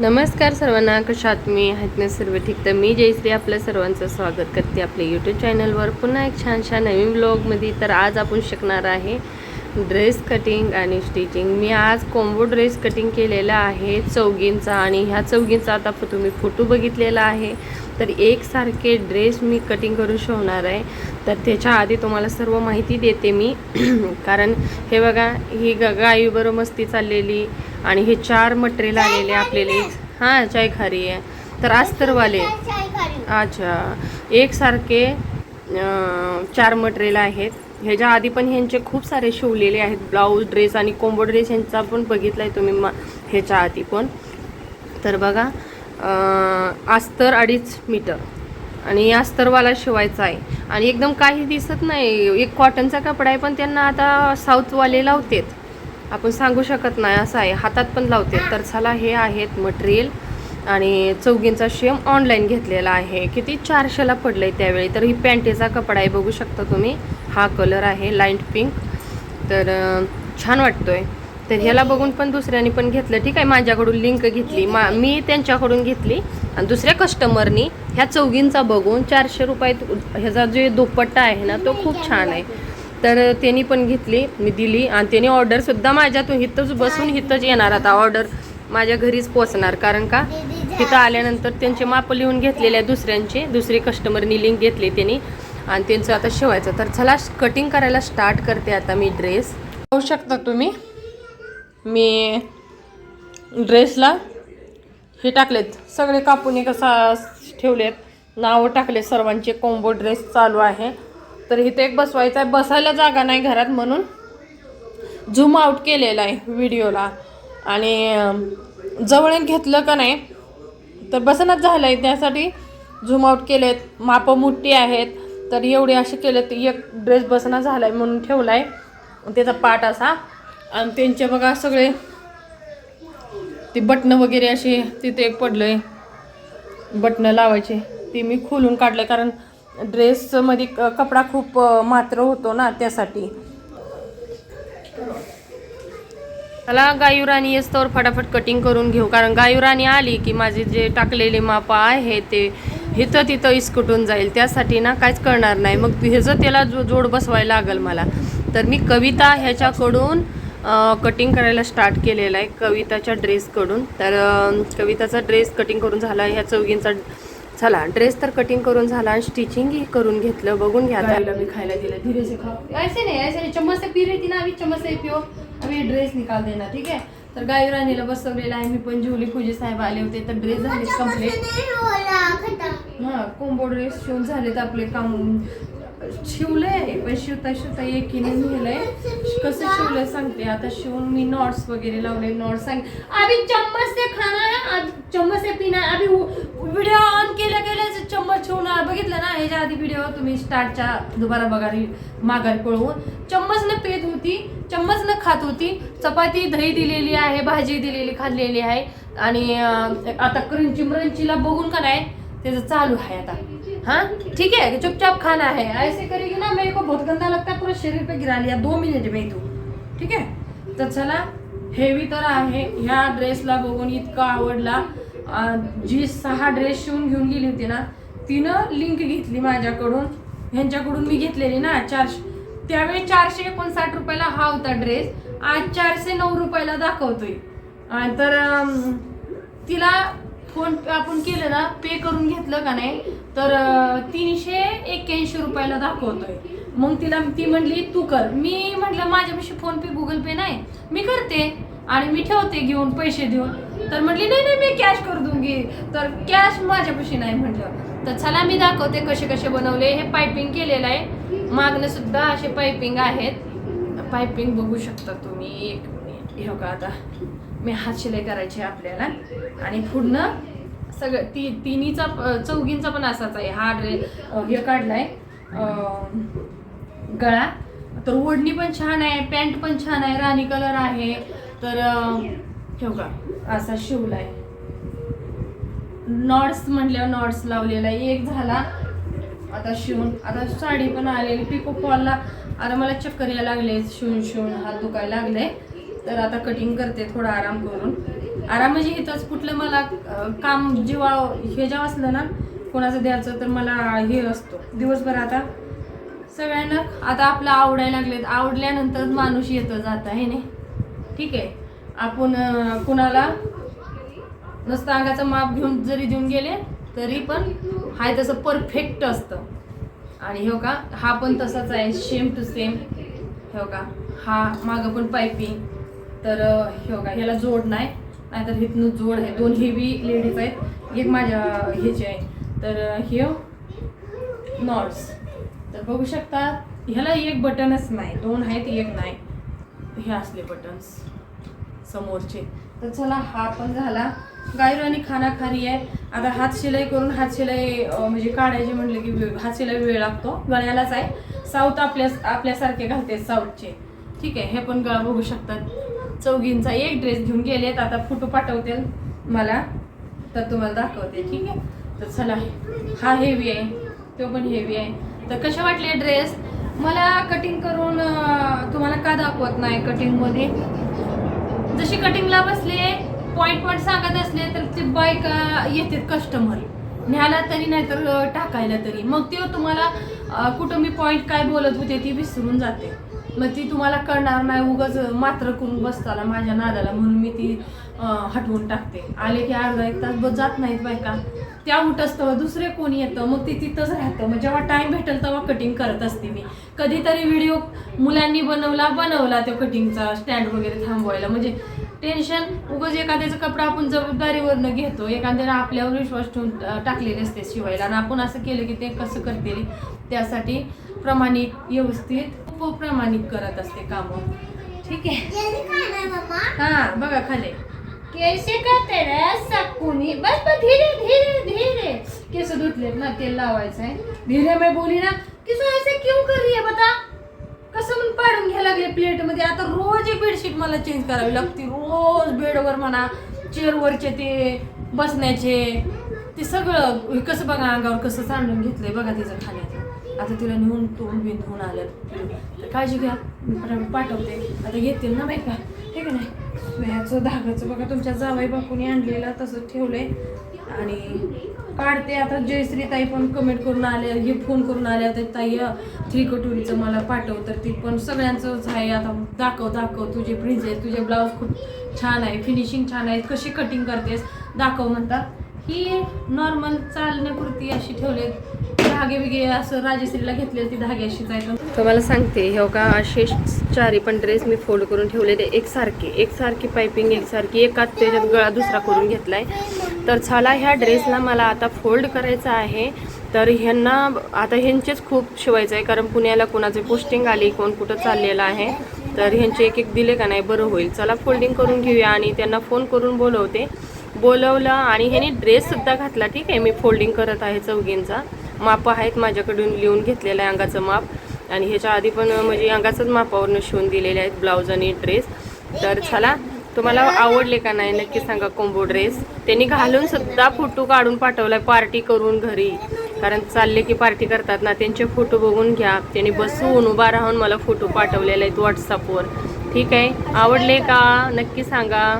नमस्कार सर्वांना कशात मी आहेत ना सर्व ठीक. तर मी जयश्री आपल्या सर्वांचं स्वागत करते आपल्या यूट्यूब चॅनलवर पुन्हा एक छानशा नवीन ब्लॉगमध्ये तर आज आपण शिकणार आहे ड्रेस कटिंग आणि स्टिचिंग मी आज कोंबो ड्रेस कटिंग केलेला आहे चौघींचा. आणि ह्या चौघींचा आता तुम्ही फोटो बघितलेला आहे. तर एकसारखे ड्रेस मी कटिंग करून शिवणार आहे. तर त्याच्या आधी तुम्हाला सर्व माहिती देते मी. कारण हे बघा ही ग गाईवर मस्ती चाललेली आणि हे चार मटेरियल आलेले आपल्याला हां चाय खारी आहे. तर अस्तरवाले. अच्छा. एकसारखे चार मटेरियल आहेत. ह्याच्या आधी पण ह्यांचे खूप सारे शिवलेले आहेत. ब्लाऊज ड्रेस आणि कोंबो ड्रेस ह्यांचा पण बघितला आहे तुम्ही मा ह्याच्या आधी पण. तर बघा अस्तर अडीच मीटर. आणि अस्तरवाला शिवायचा आहे. आणि एकदम काही दिसत नाही. एक कॉटनचा कपडा आहे पण त्यांना आता साऊथवाले लावतेत. आपण सांगू शकत नाही असं आहे. हातात पण लावते तर चला हे आहेत मटेरियल आणि चौघींचा शेम ऑनलाईन घेतलेला आहे. किती चारशेला पडलं आहे त्यावेळी. तर ही पॅन्टेचा कपडा आहे बघू शकता तुम्ही. हा कलर आहे लाइट पिंक तर छान वाटतो आहे तर ह्याला बघून पण दुसऱ्याने पण घेतलं. ठीक आहे माझ्याकडून लिंक घेतली. मा मी त्यांच्याकडून घेतली. आणि दुसऱ्या कस्टमरनी ह्या चौघींचा बघून चारशे रुपयात ह्याचा जो दुपट्टा आहे ना तो खूप छान आहे. तर त्यांनी पण घेतली मी दिली. आणि त्यांनी ऑर्डरसुद्धा माझ्यातून इथंच बसून इथंच येणार आता. ऑर्डर माझ्या घरीच पोचणार. कारण का? तिथं आल्यानंतर त्यांचे माप लिहून घेतलेले आहे दुसऱ्यांचे. दुसरी कस्टमरनी लिंक घेतली त्यांनी. आणि त्यांचं आता शिवायचं. तर चला कटिंग करायला स्टार्ट करते आता मी ड्रेस पाहू शकता तुम्ही? मी ड्रेसला हे टाकलेत. सगळे कापून कसा ठेवलेत. नावं टाकले सर्वांचे. कोंबो ड्रेस चालू आहे. तर इथे एक बसवायचा आहे. बसायला जागा नाही घरात म्हणून झूम आउट केलेला आहे व्हिडिओला. आणि जवळ घेतलं का नाही तर बसनच झालं आहे त्यासाठी झूम आउट केलेत. मापं मोठी आहेत. तर एवढे असे केलेत. एक ड्रेस बसना झाला आहे म्हणून ठेवला आहे त्याचा पाठ असा. आणि त्यांचे बघा सगळे ते बटणं वगैरे असे तिथे एक पडलंय. बटणं लावायचे. ते मी खोलून काढलं कारण ड्रेसमध्ये क- कपडा खूप मात्र होतो ना त्यासाठी. मला गायुराणी येस्तवर फटाफट कटिंग करून घेऊ. कारण गायुराणी आली की माझे जे टाकलेले माप आहे ते हिथं तिथं इसकुटून जाईल. त्यासाठी ना काहीच करणार नाही. मग ह्याचं त्याला जो जोड बसवायला लागेल मला तर मी कविता ह्याच्याकडून कटिंग करायला स्टार्ट केलेला आहे कविताच्या ड्रेसकडून तर कविताचा ड्रेस कटिंग करून झाला ह्या चौघींचा चला ड्रेस तर कटिंग करून झाला आणि स्टिचिंगही करून घेतलं. बघून घ्या आता. मी खायला दिलं. धीरे से खाओ. ऐसे नहीं ऐसे नहीं. चम्मच से पी रही थी ना अभी चम्मच से पियो. अभी ड्रेस निकाल देना ठीक आहे तर गाई राणीला बसवलेला आहे मी पण जुली पूजे साहेब आले होते तर ड्रेस झाले कंप्लीट हा कोंबो ड्रेस शिवून झालेत आपले काम. शिवलंय पण शिवता शिवता एकीने लिहिलंय कसं शिवलंय सांगते? आता शिवून मी नॉट्स वगैरे लावले नॉट्स सांग. अभी चम्मच से खाना है चम्मच से पीना है अभी व्हिडिओ ऑन केलं केल्या चम्मच ठेवणार. बघितलं ना ह्याच्या आधी व्हिडिओ तुम्ही स्टार्टच्या दुबारा बघा माघारी पळवून. चम्मचनं पेत होती चम्मचनं खात होती. चपाती दही दिलेली आहे भाजी दिलेली खाल्लेली आहे. आणि आता क्रंची म्रंचीला बघून का नाही? त्याचं चालू आहे आता. हाँ? ठीक है चुपचाप खाना है। ऐसे करेगी ना मेरे को बहुत गंदा लगता है पूरा शरीर पे गिरा लिया दो मिनिट में तू। ठीक आहे तर चला हेवी तर आहे ह्या ड्रेसला बघून इतका आवडला। जी सहा ड्रेस शिवून घेऊन गेली होती ना तिनं लिंक घेतली माझ्याकडून. ह्यांच्याकडून मी घेतलेली ना चारशे त्यावेळी चारशे एकोणसाठ रुपयाला हा होता ड्रेस आज चारशे नऊ रुपयाला दाखवतोय. तर तिला फोन आपण केलं ना पे करून घेतलं का नाही? तर तीनशे एक्क्याऐंशी रुपयाला दाखवतोय. मग तिला ती म्हणली तू कर. मी म्हटलं माझ्यापाशी फोन पे गुगल पे नाही. मी करते आणि मी ठेवते घेऊन पैसे देऊन. तर म्हटली नाही नाही मी कॅश कर दूंगी तर कॅश माझ्यापाशी नाही म्हटलं. तर चला मी दाखवते कसे कसे बनवले. हे पायपिंग केलेलं आहे. मागणं सुद्धा असे पायपिंग आहेत. पायपिंग बघू शकता तुम्ही. एक मिनिट. हो का आता. मी हात शिलाई करायची आहे आपल्याला. आणि पुढनं सगळं ती तिन्हीचा चौघींचा पण असाच आहे. हा ड्रेस हे काढलाय. गळा. तर ओढणी पण छान आहे पॅन्ट पण छान आहे राणी कलर आहे. तर ठेव का? असा शिवलाय. नॉट्स म्हटल्यावर नॉट्स लावलेला आहे. एक झाला. आता शिवून आता साडी पण आलेली. पिको फॉलला आता मला चक्कर यायला लागले शिवून शिवून. हात दुखायला लागले. तर आता कटिंग करते थोडा आराम करून. आराम म्हणजे इथंच कुठलं मला काम जेव्हा हे जेव्हा असलं ना कोणाचं द्यायचं तर मला हे असतो. दिवसभर आता सगळ्यांना आता आपलं आवडायला लागलेत. आवडल्यानंतर माणूस येतं जातं आहे नाही? ठीक आहे. आपण कुणाला नुसतं अंगाचं माप घेऊन जरी देऊन गेले तरी पण हाय तसं परफेक्ट असतं. आणि हो का हा पण तसाच आहे सेम टू सेम हो का हा मागं पण पायपिंग तर हो का ह्याला जोड नाही. नाहीतर इथनं जोड आहे. दोन हेवी लेडीज आहेत. एक माझ्या ह्याचे आहे. तर हे नॉट्स. तर बघू शकता ह्याला एक बटनच नाही. दोन आहेत एक नाही. हे असले बटन्स समोरचे. तर चला हा पण झाला. गायरो आणि खानाखारी आहे. आता हात शिलाई करून हात शिलाई म्हणजे काढायचे म्हटलं की हात शिलाई वेळ लागतो. गळ्यालाच आहे. साऊथ आपल्या आपल्यासारखे घालते साऊथचे. ठीक आहे हे पण गळा बघू शकतात. चौघींचा एक ड्रेस घेऊन गेलेत आता फोटो पाठवतील मला. तर तुम्हाला दाखवते. ठीक आहे? तर चला हा हेवी आहे. तो पण हेवी आहे. तर कशा वाटले ड्रेस मला कटिंग करून तुम्हाला का दाखवत नाही कटिंगमध्ये जशी कटिंगला बसले पॉईंट पॉईंट सांगत असले तर ते बायका येतात कस्टमर न्यायला तरी नाहीतर टाकायला तरी. मग ते तुम्हाला कुठं मी पॉईंट काय बोलत होते ती विसरून जाते. मग ती तुम्हाला कळणार नाही उगाच मात्र करून बसताना माझ्या नादाला म्हणून मी ती हटवून टाकते. आले की अर्धा एक तास बस जात नाहीत बायका त्या उठ दुसरे कोणी येतं? मग ती तिथंच राहतं. मग जेव्हा टाईम भेटेल तेव्हा कटिंग करत असते मी. कधीतरी व्हिडिओ मुलांनी बनवला बनवला तो कटिंगचा स्टँड वगैरे थांबवायला. म्हणजे टेन्शन उगाच एखाद्याचा कपडा आपण जबाबदारीवरनं घेतो. एखाद्यानं आपल्यावर विश्वास ठेवून टाकलेले असते शिवायला. आणि आपण असं केलं की ते कसं करतील त्यासाठी प्रमाणित व्यवस्थित खूप प्रमाणित करत असते कामं. ठीक आहे? हा बघा खाली. कैसे करते रे सकुनी. बस बस धीरे धीरे धीरे. केस धुतलेत ना तेल लावायचं आहे धीरे मैं बोली ना की ऐसे क्यों कर रही है बता? कसं पाडून घ्यायला लागले प्लेटमध्ये. आता रोज ही बेडशीट मला चेंज करावी लागते. रोज बेडवर म्हणा चेअरवरचे ते बसण्याचे ते सगळं. कसं बघा अंगावर कसं सांडून घेतलंय बघा तिचं खाण्यात आता तिला नेऊन तोंड बिन धुवून आलं. तर काळजी घ्या. पाठवते. आता घेतील ना बाई का? हे का नाही? सुयाचं धागाचं बघा तुमच्या जावाई बापूने आणलेला तसं ठेवलंय. आणि काढते. आता जयश्री ताई पण कमेंट करून आले हे फोन करून आल्या तर ताई थ्री कटोरीचं मला पाठव. तर ती पण सगळ्यांचंच आहे. आता दाखव दाखव. तुझे प्रिन्सेस तुझे ब्लाऊज खूप छान आहे. फिनिशिंग छान आहे कशी कटिंग करतेस? दाखव म्हणतात. ही नॉर्मल चालण्यापुरती अशी ठेवले धागे बिगे असं राजश्रीला घेतले ती धागे अशी जायचं तुम्हाला सांगते हे का असे चारी पण ड्रेस मी फोल्ड करून ठेवले ते एकसारखे एकसारखी पायपिंग एकसारखी एकाच त्याच्यात गळा दुसरा करून घेतलाय. तर चला ह्या ड्रेसला मला आता फोल्ड करायचा आहे. तर ह्यांना आता ह्यांचेच खूप शिवायचं आहे कारण पुण्याला कोणाचे पोस्टिंग आली कोण कुठं चाललेलं आहे. तर ह्यांचे एक एक दिले का नाही बरं होईल. चला फोल्डिंग करून घेऊया आणि त्यांना फोन करून बोलवते. बोलवलं आणि ह्याने ड्रेससुद्धा घातला ठीक आहे? मी फोल्डिंग करत आहे चौघींचा. माप आहेत माझ्याकडून लिहून घेतलेलं आहे अंगाचं माप. आणि ह्याच्या आधी पण म्हणजे अंगाचंच मापावरनं शिवून दिलेले आहेत ब्लाऊज आणि ड्रेस तर चला तुम्हाला आवडले का नाही नक्की सांगा कोंबो ड्रेस त्यांनी घालून सुद्धा फोटो काढून पाठवलाय पार्टी करून घरी. कारण चालले की पार्टी करतात ना त्यांचे फोटो बघून घ्या. त्यांनी बसून उभा राहून मला फोटो पाठवलेले आहेत व्हॉट्सअपवर ठीक आहे? आवडले का? नक्की सांगा.